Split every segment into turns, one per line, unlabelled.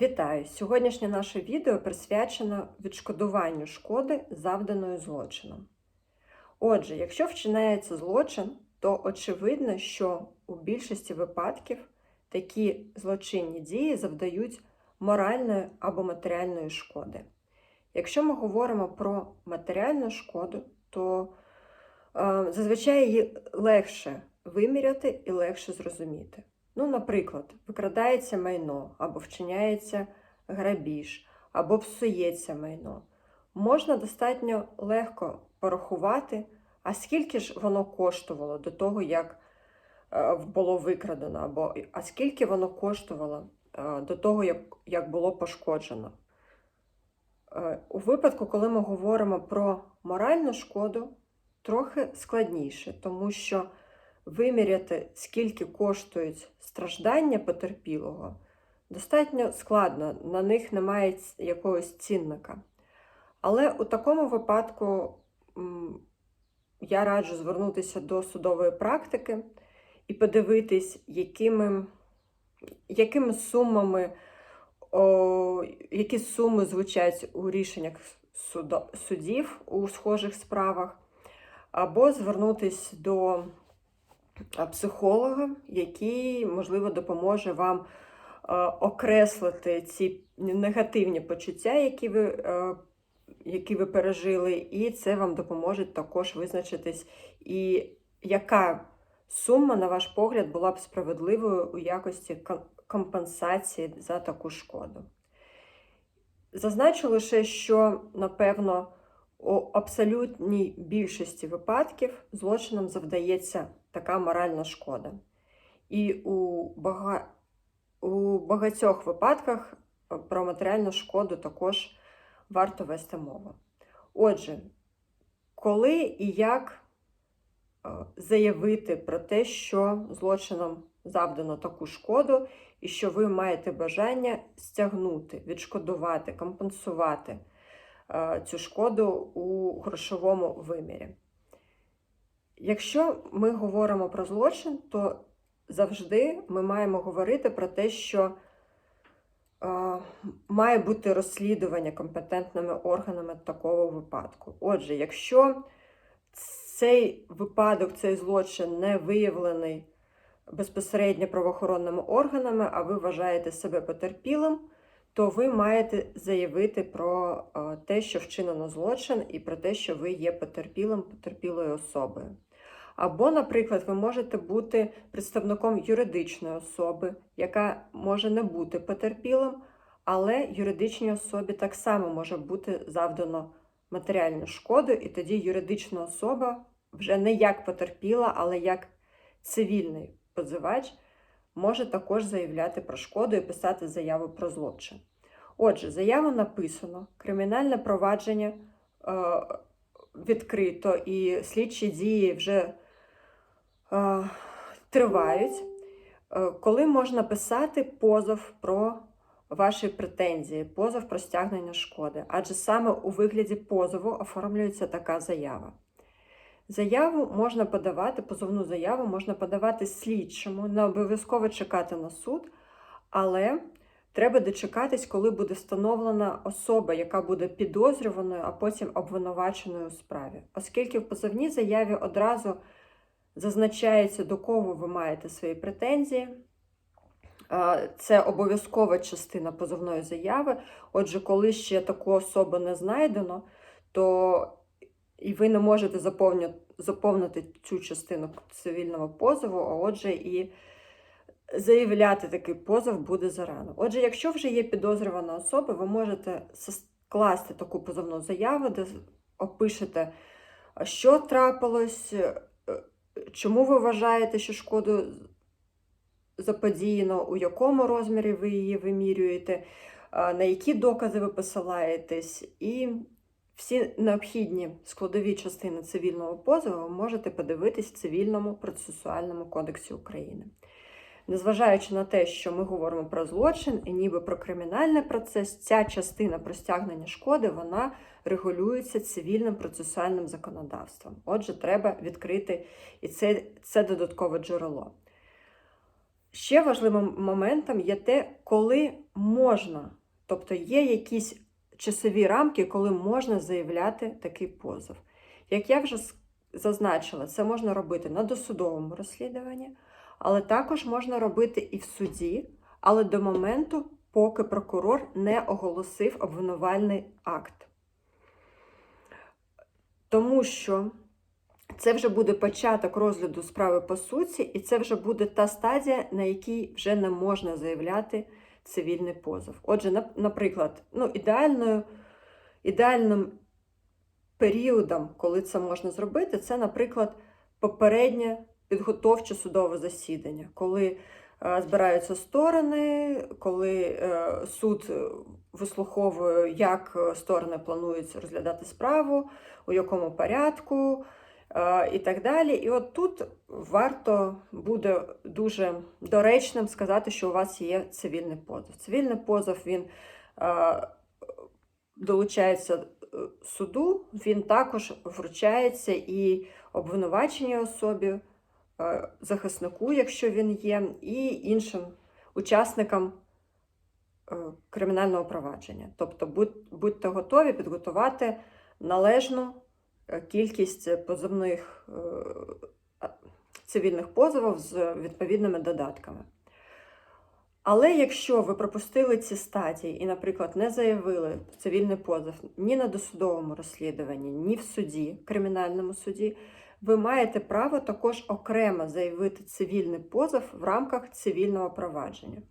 Вітаю! Сьогоднішнє наше відео присвячено відшкодуванню шкоди, завданої злочином. Отже, якщо вчинається злочин, то очевидно, що у більшості випадків такі злочинні дії завдають моральної або матеріальної шкоди. Якщо ми говоримо про матеріальну шкоду, то е, зазвичай її легше виміряти і легше зрозуміти. Ну, наприклад, викрадається майно, або вчиняється грабіж, або псується майно. Можна достатньо легко порахувати, а скільки ж воно коштувало до того, як е, було викрадено, або а скільки воно коштувало е, до того, як, як було пошкоджено. Е, У випадку, коли ми говоримо про моральну шкоду, трохи складніше, тому що виміряти, скільки коштують страждання потерпілого, достатньо складно, на них немає якогось цінника. Але у такому випадку я раджу звернутися до судової практики і подивитись, якими, якими сумами, о, які суми звучать у рішеннях судів у схожих справах, або звернутись до психолога, який, можливо, допоможе вам е, окреслити ці негативні почуття, які ви, е, які ви пережили, і це вам допоможе також визначитись, і яка сума, на ваш погляд, була б справедливою у якості компенсації за таку шкоду. Зазначу лише, що, напевно, у абсолютній більшості випадків злочином завдається така моральна шкода. І у, бага... у багатьох випадках е, про матеріальну шкоду також варто вести мову. Отже, коли і як е, заявити про те, що злочином завдано таку шкоду, і що ви маєте бажання стягнути, відшкодувати, компенсувати е, цю шкоду у грошовому вимірі. Якщо ми говоримо про злочин, то завжди ми маємо говорити про те, що е, має бути розслідування компетентними органами такого випадку. Отже, якщо цей випадок, цей злочин не виявлений безпосередньо правоохоронними органами, а ви вважаєте себе потерпілим, то ви маєте заявити про е, те, що вчинено злочин, і про те, що ви є потерпілим, потерпілою особою. Або, наприклад, ви можете бути представником юридичної особи, яка може не бути потерпілим, але юридичній особі так само може бути завдано матеріальну шкоду, і тоді юридична особа вже не як потерпіла, але як цивільний позивач може також заявляти про шкоду і писати заяву про злочин. Отже, заяву написано, кримінальне провадження е, відкрито і слідчі дії вже тривають. Е, коли можна писати позов про ваші претензії, позов про стягнення шкоди, адже саме у вигляді позову оформлюється така заява. Заяву можна подавати, позовну заяву можна подавати слідчому, не обов'язково чекати на суд, але треба дочекатись, коли буде встановлена особа, яка буде підозрюваною, а потім обвинуваченою у справі. Оскільки в позовній заяві одразу зазначається, до кого ви маєте свої претензії. Це обов'язкова частина позовної заяви. Отже, коли ще таку особу не знайдено, то і ви не можете заповнити цю частину цивільного позову, а отже, і заявляти такий позов буде зарано. Отже, якщо вже є підозрювана особа, ви можете скласти таку позовну заяву, де опишете, що трапилось, чому ви вважаєте, що шкоду заподіяно, у якому розмірі ви її вимірюєте, на які докази ви посилаєтесь, і всі необхідні складові частини цивільного позову ви можете подивитись в Цивільному процесуальному кодексі України. Незважаючи на те, що ми говоримо про злочин і ніби про кримінальний процес, ця частина про стягнення шкоди вона регулюється цивільним процесуальним законодавством. Отже, треба відкрити і це, це додаткове джерело. Ще важливим моментом є те, коли можна, тобто є якісь часові рамки, коли можна заявляти такий позов. Як я вже зазначила, це можна робити на досудовому розслідуванні, але також можна робити і в суді, але до моменту, поки прокурор не оголосив обвинувальний акт. Тому що це вже буде початок розгляду справи по суті, і це вже буде та стадія, на якій вже не можна заявляти цивільний позов. Отже, наприклад, ну, ідеальною, ідеальним періодом, коли це можна зробити, це, наприклад, попереднє підготовче судове засідання, коли е, збираються сторони, коли е, суд вислуховує, як е, сторони планують розглядати справу, у якому порядку і так далі. І от тут варто буде дуже доречним сказати, що у вас є цивільний позов. Цивільний позов він долучається суду, він також вручається і обвинуваченій особі, захиснику, якщо він є, і іншим учасникам е, кримінального провадження. Тобто будь- будьте готові підготувати належну е, кількість позовних е, цивільних позовів з відповідними додатками. Але якщо ви пропустили ці стадії і, наприклад, не заявили цивільний позов ні на досудовому розслідуванні, ні в суді, кримінальному суді, ви маєте право також окремо заявити цивільний позов в рамках цивільного провадження.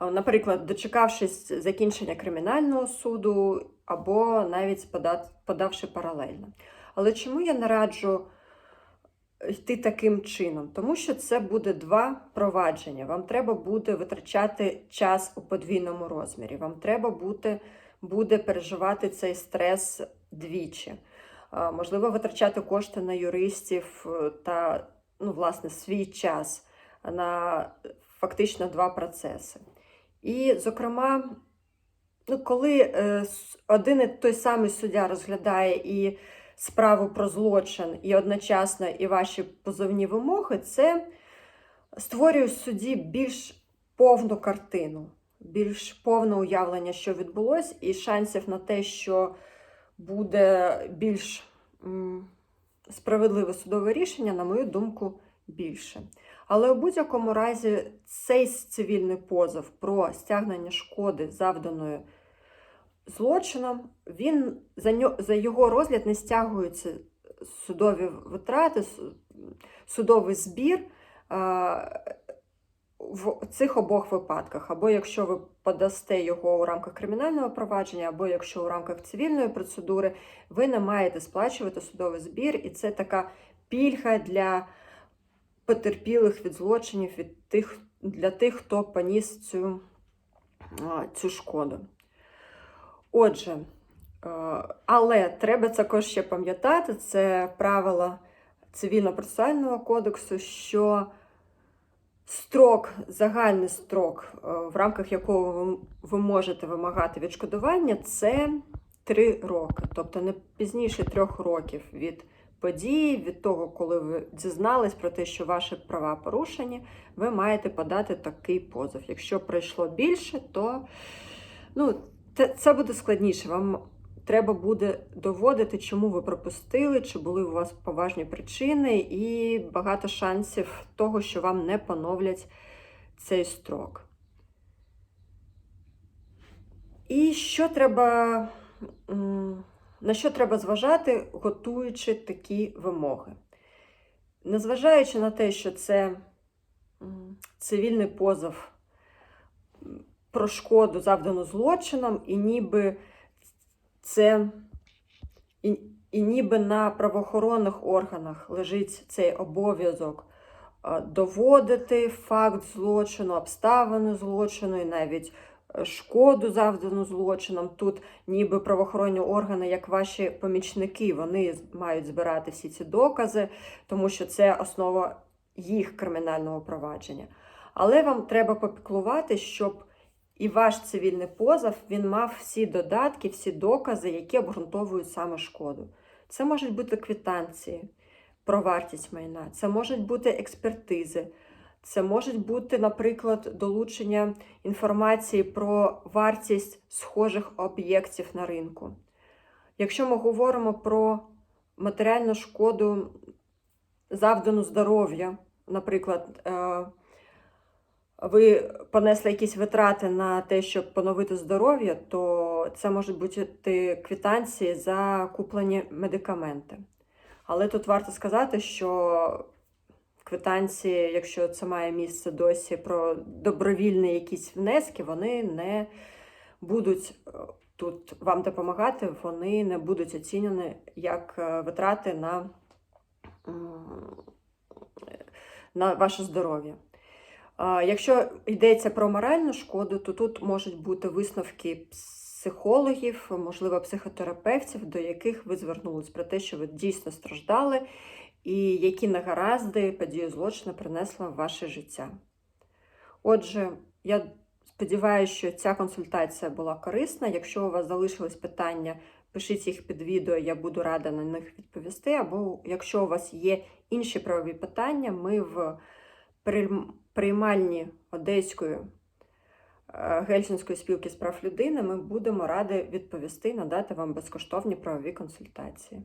Наприклад, дочекавшись закінчення кримінального суду або навіть подавши паралельно. Але чому я не раджу йти таким чином? Тому що це буде два провадження. Вам треба буде витрачати час у подвійному розмірі. Вам треба буде, буде переживати цей стрес двічі. А, Можливо, витрачати кошти на юристів е, та, ну, власне, свій час на фактично два процеси. І, зокрема, ну, коли е, один і той самий суддя розглядає і справу про злочин, і одночасно і ваші позовні вимоги, це створює судді більш повну картину, більш повне уявлення, що відбулось, і шансів на те, що буде більш справедливе судове рішення, на мою думку, більше. Але у будь-якому разі цей цивільний позов про стягнення шкоди, завданої злочином, він за, ньо, за його розгляд не стягуються судові витрати, судовий збір в цих обох випадках. Або якщо ви подасте його у рамках кримінального провадження, або якщо у рамках цивільної процедури, ви не маєте сплачувати судовий збір, і це така пільга для потерпілих від злочинів, від тих, для тих, хто поніс цю, цю шкоду. Отже, але треба також ще пам'ятати, це правила цивільно-процесуального кодексу, що строк, загальний строк, е, в рамках якого ви- можете вимагати відшкодування, це 3 роки, тобто не пізніше трьох років від події, від того, коли ви дізнались про те, що ваші права порушені, ви маєте подати такий позов. Якщо пройшло більше, то ну, це буде складніше. Вам треба буде доводити, чому ви пропустили, чи були у вас поважні причини, і багато шансів того, що вам не поновлять цей строк. І що треба, на що треба зважати, готуючи такі вимоги? Незважаючи на те, що це цивільний позов про шкоду, завдану злочином, і ніби це і, і ніби на правоохоронних органах лежить цей обов'язок доводити факт злочину, обставини злочину і навіть е, шкоду завдану злочином. Тут ніби правоохоронні органи, як ваші помічники, вони мають збирати всі ці докази, тому що це основа їх кримінального провадження. Але вам треба попіклувати, щоб і ваш цивільний позов він мав всі додатки, всі докази, які обґрунтовують саме шкоду. Це можуть бути квитанції про вартість майна, це можуть бути експертизи, Це можуть бути, наприклад, долучення інформації про вартість схожих об'єктів на ринку. Якщо ми говоримо про матеріальну шкоду, завдану здоров'я, наприклад, е, ви понесли якісь витрати на те, щоб поновити здоров'я, то це можуть бути квитанції за куплені медикаменти. Але тут варто сказати, що квитанції, якщо це має місце досі про добровільні якісь внески, вони не будуть е, тут вам допомагати, вони не будуть оцінені як е, витрати на, на ваше здоров'я. Якщо йдеться про моральну шкоду, то тут можуть бути висновки психологів, можливо, психотерапевтів, до яких ви звернулись про те, що ви дійсно страждали, і які негаразди подія злочину принесла в ваше життя. Отже, я сподіваюся, що ця консультація була корисна. Якщо у вас залишились питання, пишіть їх під відео, я буду рада на них відповісти. Або якщо у вас є інші правові питання, ми в приймальні Одеської е, Гельсінської спілки з прав людини ми будемо раді відповісти, надати вам безкоштовні правові консультації.